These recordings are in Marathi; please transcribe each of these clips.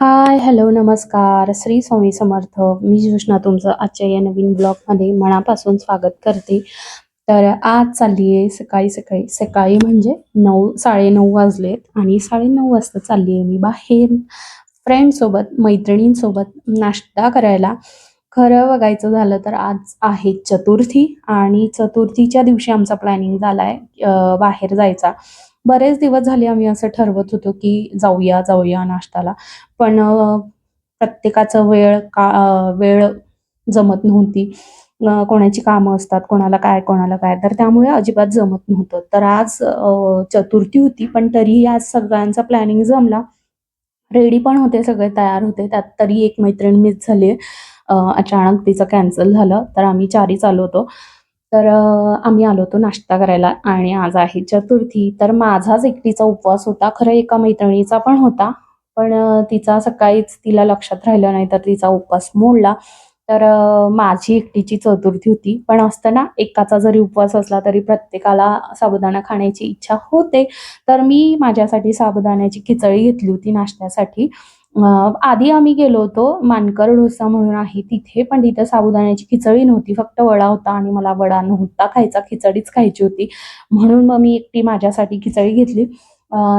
हाय, हॅलो, नमस्कार. श्री स्वामी समर्थ. मी ज्योष्ना तुमचं आजच्या या नवीन ब्लॉगमध्ये मनापासून स्वागत करते. तर आज चालली आहे सकाळी सकाळी सकाळी म्हणजे नऊ साडेनऊ वाजलेत आणि साडेनऊ वाजता चालली आहे मी बाहेर फ्रेंडसोबत मैत्रिणींसोबत नाश्ता करायला. खरं बघायचं झालं तर आज आहे चतुर्थी आणि चतुर्थीच्या दिवशी आमचा प्लॅनिंग झालाय आहे बाहेर जायचा. बरेच दिवस झाले आम्ही असं ठरवत होतो की जाऊया, जाऊया नाश्त्याला. पण प्रत्येकाचं वेळ का वेळ जमत नव्हती. कोणाची कामं असतात, कोणाला काय, कोणाला काय. तर त्यामुळे अजिबात जमत नव्हतं. तर आज चतुर्थी होती, पण तरीही आज सगळ्यांचा प्लॅनिंग जमला. रेडी पण होते, सगळे तयार होते. त्यात तरी एक मैत्रीण मिस झाली. अचानक तिचं कॅन्सल झालं. तर आम्ही चारीच आलो होतो. तर आम्ही आलो होतो नाश्ता करायला आणि आज आहे चतुर्थी. तर माझाच एकटीचा उपवास होता. खरं एका मैत्रिणीचा पण होता. पण तिचा सकाळीच तिला लक्षात राहिलं नाही, तर तिचा उपवास मोडला. तर माझी एकटीची चतुर्थी होती. पण असतं ना, एकाचा जरी उपवास असला, तरी प्रत्येकाला साबुदाणा खाण्याची इच्छा होते. तर मी माझ्यासाठी साबुदाण्याची खिचडी घेतली होती नाश्त्यासाठी. आधी आम्ही गेलो होतो मानकर डोसा म्हणून आहे तिथे, पण तिथे साबुदाण्याची खिचडी नव्हती. फक्त वडा होता आणि मला वडा नव्हता खायचा, खिचडीच खायची होती. म्हणून मग मी एकटी माझ्यासाठी खिचडी घेतली.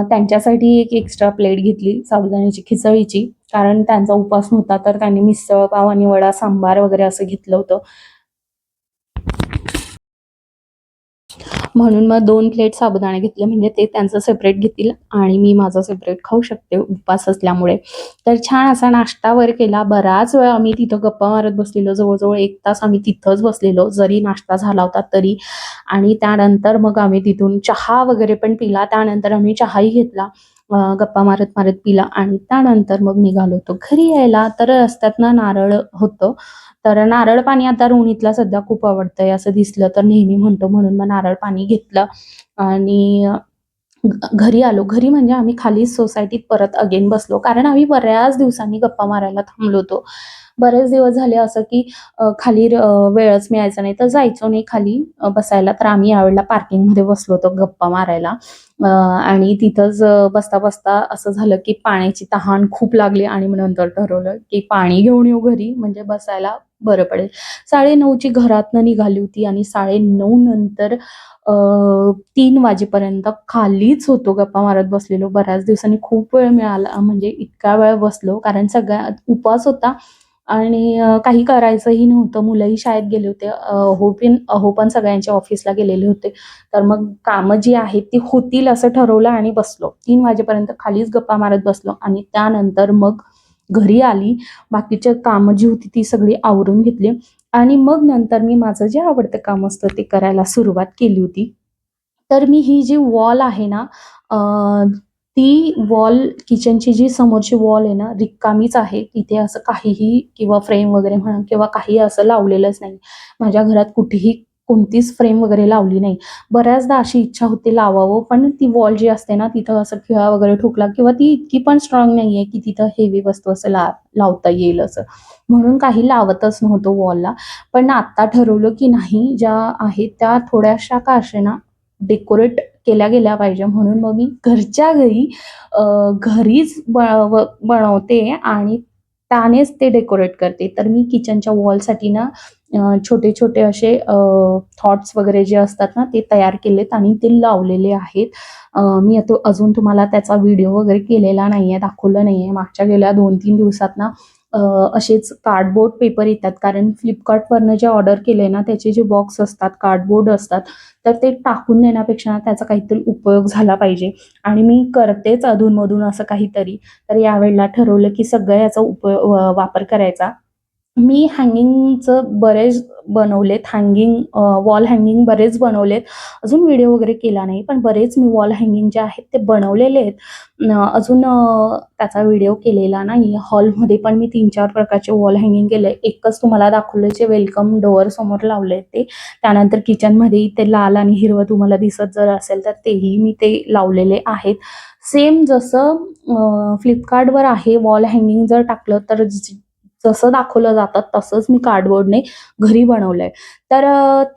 त्यांच्यासाठी एक एक्स्ट्रा प्लेट घेतली साबुदाण्याची खिचडीची. कारण त्यांचा उपास नव्हता, तर त्यांनी मिसळ पाव आणि वडा सांबार वगैरे असं घेतलं होतं. म्हणून मग दोन प्लेट साबुदाणे घेतले, म्हणजे ते त्यांचं सेपरेट घेतील आणि मी माझं सेपरेट खाऊ शकते उपवास असल्यामुळे. तर छान असा नाश्ता केला. बराच वेळ आम्ही तिथं गप्पा मारत बसलेलो. जवळजवळ एक तास आम्ही तिथंच बसलेलो, जरी नाश्ता झाला होता तरी. आणि त्यानंतर मग आम्ही तिथून चहा वगैरे पण पिला. त्यानंतर आम्ही चहाही घेतला. गप्पा मारत-मारत पिला आणि त्यानंतर मग निघालो होतो घरी यायला. तर रस्त्यातनं नारळ होतं. तर नारळ पाणी आता रोहितला सध्या खूप आवडतंय असं दिसलं तर नेहमी म्हणतो, म्हणून मग नारळ पाणी घेतलं आणि घरी आलो. घरी म्हणजे आम्ही खाली सोसायटीत परत अगेन बसलो. कारण आम्ही बऱ्याच दिवसांनी गप्पा मारायला थांबलो होतो. बरेच दिवस झाले असं की खाली वेळच मिळायचा नाही, तर जायचो नाही खाली बसायला. तर आम्ही यावेळेला पार्किंगमध्ये बसलो होतो गप्पा मारायला. आणि तिथंच बसता-बसता असं झालं की पाण्याची तहान खूप लागली आणि मग नंतर ठरवलं की पाणी घेऊन येऊ घरी, म्हणजे बसायला बरं पडेल. 9:30ची घरातनं निघाली होती आणि 9:30 नंतर तीन वाजेपर्यंत खालीच होतो, गप्पा मारत बसलेलो. बऱ्याच दिवसांनी खूप वेळ मिळाला, म्हणजे इतका वेळ बसलो, कारण सगळ्या उपवास होता आणि काही करायचंही नव्हतं. मुलंही शाळेत गेले होते. अ, अहो पिन अहो पण सगळ्यांच्या ऑफिसला गेलेले होते. तर मग कामं जी आहेत ती होतील असं ठरवलं आणि बसलो. तीन वाजेपर्यंत खालीच गप्पा मारत बसलो आणि त्यानंतर मग घरी आली. बाकीचे कामं जी होती ती सगळी आवरून घेतली आणि मग नंतर मी माझं जे आवडतं काम असतं ते करायला सुरुवात केली होती. तर मी ही जी वॉल आहे ना, ती वॉल किचनची जी समोरची वॉल आहे ना, रिकामीच आहे. तिथे असं काहीही किंवा फ्रेम वगैरे म्हणा किंवा काही असं लावलेलंच नाही. माझ्या घरात कुठेही कोणतीच फ्रेम वगैरे लावली नाही. बऱ्याचदा अशी इच्छा होते लावावं, पण ती वॉल जी असते ना, तिथं असं खिळा वगैरे ठोकला किंवा ती इतकी पण स्ट्रॉंग नाही आहे की तिथं हेवी वस्तू असं ला लावता येईल असं. म्हणून काही लावतच नव्हतो वॉलला. पण आता ठरवलं की नाही, ज्या आहेत त्या थोड्याशा का असेना डेकोरेट केल्या गेल्या पाहिजे. म्हणून मग मी घरच्या घरी घरीच बनवते आणि त्यानेच ते डेकोरेट करते. तर मी किचनच्या वॉलसाठी ना छोटे-छोटे असे थॉट्स वगैरे जे असतात ना, ते तयार केलेत आणि ते लावलेले आहेत. मी आता अजून तुम्हाला त्याचा व्हिडिओ वगैरे केलेला नाही आहे दाखवलं आहे मागच्या गेल्या 2-3 दिवसात ना असेच कार्डबोर्ड पेपर येतात. कारण फ्लिपकार्टवरनं जे ऑर्डर केलंय ना, त्याचे जे बॉक्स असतात, कार्डबोर्ड असतात, तर ते टाकून देण्यापेक्षा त्याचा काहीतरी उपयोग झाला पाहिजे आणि मी करतेच अधूनमधून असं काहीतरी. तर यावेळेला ठरवलं की सगळं याचा उपयोग वापर करायचा. मी हँगिंगचं बरेच बनवलेत. हँगिंग वॉल हँगिंग बरेच बनवलेत. अजून व्हिडिओ वगैरे केला नाही, पण बरेच मी वॉल हँगिंग जे आहेत ते बनवलेले आहेत. अजून त्याचा व्हिडिओ केलेला नाही. हॉलमध्ये पण मी 3-4 प्रकारचे वॉल हँगिंग केले एकच तुम्हाला दाखवले जे वेलकम डोअर समोर लावले ते. त्यानंतर किचनमध्येही ते लाल आणि हिरवं तुम्हाला दिसत जर असेल, तर तेही मी ते लावलेले आहेत. सेम जसं फ्लिपकार्टवर आहे वॉल हँगिंग जर टाकलं तर जसं दाखवलं जातं तसंच मी कार्डबोर्डने घरी बनवलंय. तर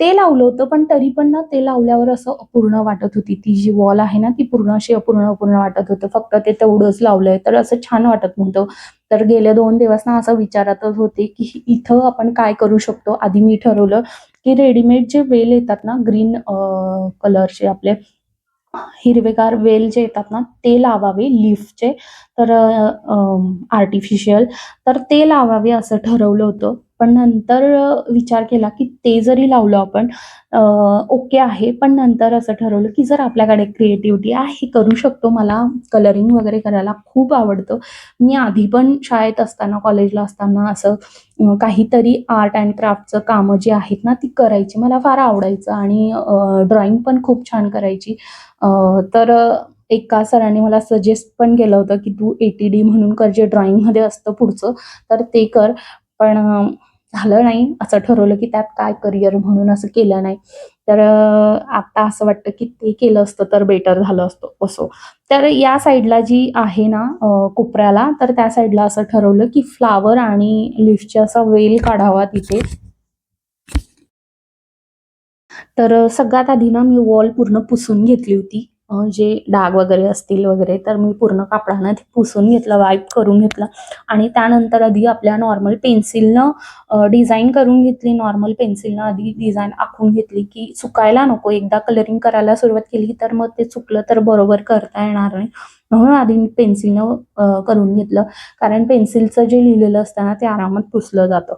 ते लावलं होतं पण तरी पण ना ते लावल्यावर असं अपूर्ण वाटत होती. ती जी वॉल आहे ना ती पूर्ण अशी अपूर्ण, अपूर्ण वाटत होतं. फक्त ते तेवढंच लावलंय तर असं छान वाटत नव्हतं. तर गेले दोन दिवस ना असं विचारातच होते, की इथं आपण काय करू शकतो? आधी मी ठरवलं, की रेडीमेड जे वेल येतात ना ग्रीन कलरचे आपले हिरवेगार वेल जे येतात ना ते लावावे लीफचे तर आर्टिफिशियल तर ते लावावे असं ठरवलं होतं. पण नंतर विचार केला, की ते जरी लावलं आपण ओके आहे. पण नंतर असं ठरवलं, की जर आपल्याकडे क्रिएटिव्हिटी आहे, करू शकतो. मला कलरिंग वगैरे करायला खूप आवडतं. मी आधी पण शाळेत असताना, कॉलेजला असताना असं काहीतरी आर्ट अँड क्राफ्टचं कामं जी आहेत ना ती करायची. मला फार आवडायचं आणि ड्रॉइंग पण खूप छान करायची. तर एका सरांनी मला सजेस्ट पण केलं होतं, की "तू ए-टी-डी म्हणून कर, जे ड्रॉइंगमध्ये असतं पुढचं, तर ते कर." पण झालं नाही. असं ठरवलं, की त्यात काय करियर म्हणून असं केलं नाही. तर आता असं वाटतं, की ते केलं असतं तर बेटर झालं असतं असो. तर या साईडला जी आहे ना कोपऱ्याला तर त्या साईडला असं ठरवलं, की फ्लॉवर आणि लीफचा असा वेल काढावा तिथे. तर सगळ्यात आधी ना मी वॉल पूर्ण पुसून घेतली होती. जे डाग वगैरे असतील वगैरे तर मी पूर्ण कापडानं ते पुसून घेतलं, वाईप करून घेतलं आणि त्यानंतर आधी आपल्या नॉर्मल पेन्सिलनं डिझाईन करून घेतली. नॉर्मल पेन्सिलनं आधी डिझाईन आखून घेतली, की चुकायला नको. एकदा कलरिंग करायला सुरुवात केली तर मग ते चुकलं तर बरोबर करता येणार नाही. म्हणून आधी मी पेन्सिलनं करून घेतलं. कारण पेन्सिलचं जे लिहिलेलं असतं ना ते आरामात पुसलं जातं.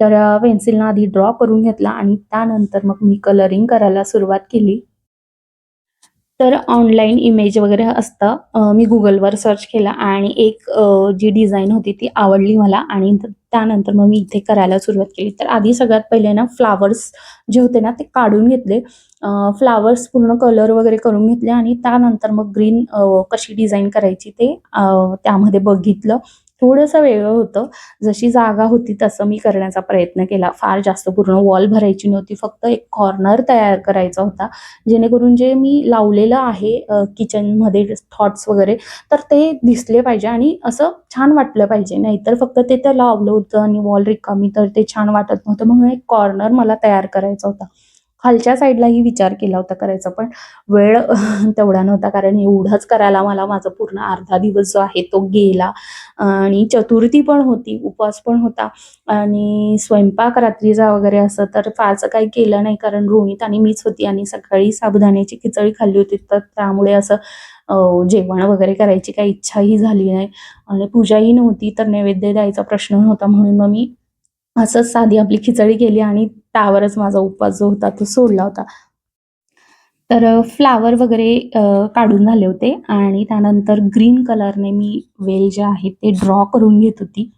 तर पेन्सिलनं आधी ड्रॉ करून घेतला आणि त्यानंतर मग मी कलरिंग करायला सुरुवात केली. तर ऑनलाईन इमेज वगैरे असतं. मी गुगलवर सर्च केलं आणि एक जी डिझाईन होती ती आवडली मला आणि त्यानंतर मग मी इथे करायला सुरुवात केली. तर आधी सगळ्यात पहिले ना फ्लॉवर्स जे होते ना ते काढून घेतले. फ्लावर्स फ्लॉवर्स पूर्ण कलर वगैरे करून घेतले आणि त्यानंतर मग ग्रीन कशी डिझाईन करायची ते त्यामध्ये बघितलं. थोडंसं वेगळं होतं. जशी जागा होती तसं मी करण्याचा प्रयत्न केला. फार जास्त पूर्ण वॉल भरायची नव्हती. फक्त एक कॉर्नर तयार करायचा होता. जेणेकरून जे मी लावलेलं आहे किचनमध्ये थॉट्स वगैरे तर ते दिसले पाहिजे आणि असं छान वाटलं पाहिजे. नाहीतर फक्त ते तर लावलं होतं आणि वॉल रिकामी तर ते छान वाटत नव्हतं. म्हणून एक कॉर्नर मला तयार करायचा होता. खालच्या साईडलाही विचार केला होता करायचा पण वेळ तेवढा नव्हता कारण एवढंच करायला मला माझा पूर्ण अर्धा दिवस जो आहे तो गेला. आणि चतुर्थी पण होती, उपवास पण होता. आणि स्वयंपाक रात्रीचा वगैरे असं तर फारसं काही केलं नाही कारण रोहित आणि मीच होती आणि सकाळी साबुदाण्याची खिचडी खाल्ली होती तर त्यामुळे असं जेवण वगैरे करायची काही इच्छाही झाली नाही. आणि पूजाही नव्हती तर नैवेद्य द्यायचा प्रश्न नव्हता म्हणून मग मी असंच साधी आपली खिचडी केली आणि त्यावरच माझा उपवास जो होता तो सोडला होता. तर फ्लावर फ्लॉवर वगैरे काढून झाले होते आणि त्यानंतर ग्रीन कलरने मी वेल जे आहे ते ड्रॉ करून घेत होती.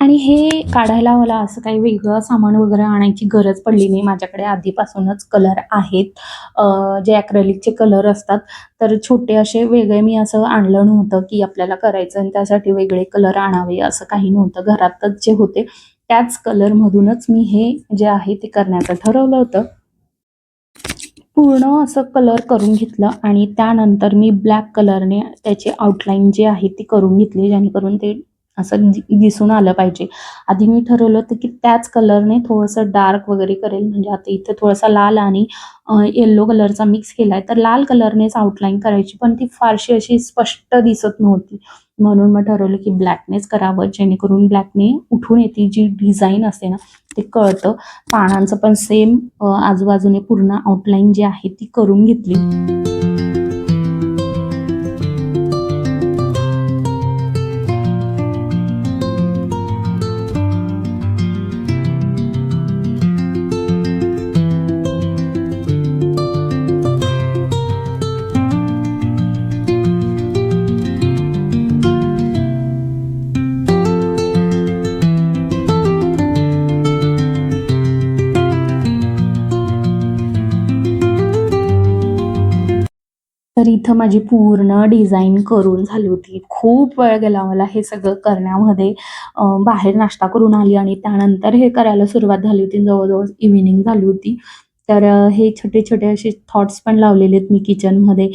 आणि हे काढायला मला असं काही वेगळं सामान वगैरे आणायची गरज पडली नाही. माझ्याकडे आधीपासूनच कलर आहेत. जे ॲक्रेलिकचे कलर असतात. तर छोटे असे वेगळे मी असं आणलं नव्हतं, की आपल्याला करायचं आणि त्यासाठी वेगळे कलर आणावे असं काही नव्हतं. घरातच जे होते त्याच कलरमधूनच मी हे जे आहे ते करण्याचं ठरवलं होतं. पूर्ण असं कलर करून घेतलं आणि त्यानंतर मी ब्लॅक कलरने त्याची आउटलाईन जी आहे ती करून घेतली जेणेकरून ते असं दिसून आलं पाहिजे. आधी मी ठरवलं होतं, की त्याच कलरने थोडंसं डार्क वगैरे करेल म्हणजे आता इथे थोडासा लाल आणि येल्लो कलरचा मिक्स केलाय तर लाल कलरनेच आउटलाईन करायची पण ती फारशी अशी स्पष्ट दिसत नव्हती. म्हणून मग ठरवलं, की ब्लॅकनेच करावं जेणेकरून ब्लॅकने उठून येते जी डिझाईन असते ना ते कळतं. पानांचं पण सेम आजूबाजूने पूर्ण आउटलाईन जी आहे ती करून घेतली. तर इथं माझी पूर्ण डिझाईन करून झाली होती. खूप वेळ गेला मला हे सगळं करण्यामध्ये. बाहेर नाश्ता करून आली आणि त्यानंतर हे करायला सुरुवात झाली होती. जवळजवळ इव्हिनिंग झाली होती. तर हे छोटे-छोटे असे थॉट्स पण लावलेले आहेत मी किचनमध्ये.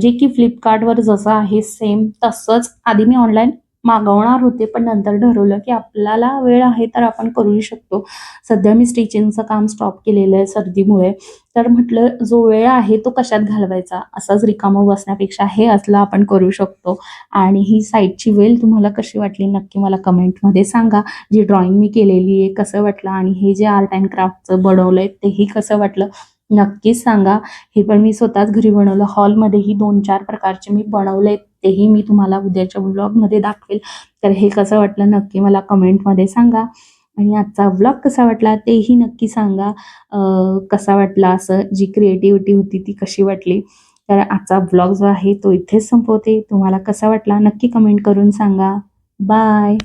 जे की फ्लिपकार्टवर जसं आहे सेम तसंच आधी मी ऑनलाईन मागवणार होते पण नंतर ठरवलं की आपल्याला वेळ आहे तर आपण करू शकतो. सध्या मी स्टिचिंगचं काम स्टॉप केलेलं आहे सर्दीमुळे. तर म्हटलं जो वेळ आहे तो कशात घालवायचा? असाच रिकामं बसण्यापेक्षा हे असलं आपण करू शकतो. आणि ही साईडची वेल तुम्हाला कशी वाटली नक्की मला कमेंटमध्ये सांगा. जी ड्रॉइंग मी केलेली आहे कसं वाटलं? आणि हे जे आर्ट अँड क्राफ्टचं बनवलं आहे तेही कसं वाटलं? नक्कीच सांगा. हे पण मी स्वतःच घरी बनवलं. हॉलमध्येही दोन चार प्रकारचे मी बनवले. तेही मी तुम्हाला उद्याच्या ब्लॉगमध्ये दाखवेल. तर हे कसं वाटलं नक्की मला कमेंटमध्ये सांगा. आणि आजचा व्लॉग कसा वाटला तेही नक्की सांगा. कसा वाटला असं जी क्रिएटिव्हिटी होती ती कशी वाटली. तर आजचा व्लॉग जो आहे तो इथेच संपवते. तुम्हाला कसा वाटला नक्की कमेंट करून सांगा. बाय.